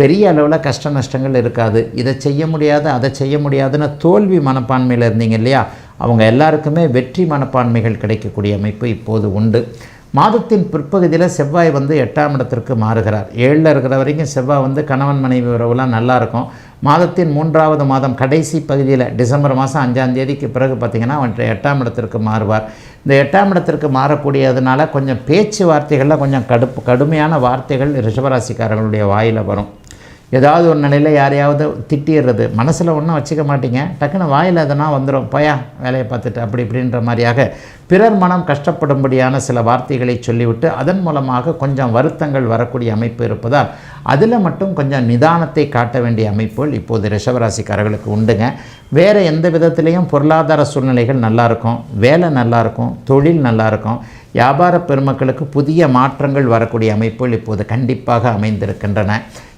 பெரிய அளவில் கஷ்ட நஷ்டங்கள் இருக்காது. இதை செய்ய முடியாது அதை செய்ய முடியாதுன்னு தோல்வி மனப்பான்மையில் இருந்தீங்க இல்லையா? அவங்க எல்லாருக்குமே வெற்றி மனப்பான்மைகள் கிடைக்கக்கூடிய அமைப்பு இப்போது உண்டு. மாதத்தின் பிற்பகுதியில் செவ்வாய் வந்து எட்டாம் இடத்திற்கு மாறுகிறார். ஏழில் இருக்கிற வரைக்கும் செவ்வாய் வந்து கணவன் மனைவி உறவுலாம் நல்லாயிருக்கும் மாதத்தின் மூன்றாவது மாதம் கடைசி பகுதியில் டிசம்பர் மாதம் அஞ்சாம் தேதிக்கு பிறகு பார்த்திங்கன்னா அவன் எட்டாம் இடத்திற்கு மாறுவார். இந்த எட்டாம் இடத்திற்கு மாறக்கூடியதுனால கொஞ்சம் பேச்சுவார்த்தைகளில் கொஞ்சம் கடுப்பு கடுமையான வார்த்தைகள் ரிஷபராசிக்காரர்களுடைய வாயில் வரும். ஏதாவது ஒரு நிலையில் யாரையாவது திட்டிடுறது. மனசில் ஒன்றும் வச்சுக்க மாட்டீங்க. டக்குன்னு வாயில் எதனா வந்துடும் போயா வேலையை பார்த்துட்டு அப்படி இப்படின்ற மாதிரியாக பிறர் மனம் கஷ்டப்படும்படியான சில வார்த்தைகளை சொல்லிவிட்டு அதன் மூலமாக கொஞ்சம் வருத்தங்கள் வரக்கூடிய அமைப்பு இருப்பதால் அதில் மட்டும் கொஞ்சம் நிதானத்தை காட்ட வேண்டிய அமைப்புகள் இப்போது ரிஷபராசிக்காரர்களுக்கு உண்டுங்க. வேறு எந்த விதத்திலையும் பொருளாதார சூழ்நிலைகள் நல்லாயிருக்கும் வேலை நல்லாயிருக்கும் தொழில் நல்லாயிருக்கும் வியாபார பெருமக்களுக்கு புதிய மாற்றங்கள் வரக்கூடிய அமைப்புகள் இப்போது கண்டிப்பாக அமைந்திருக்கின்றன.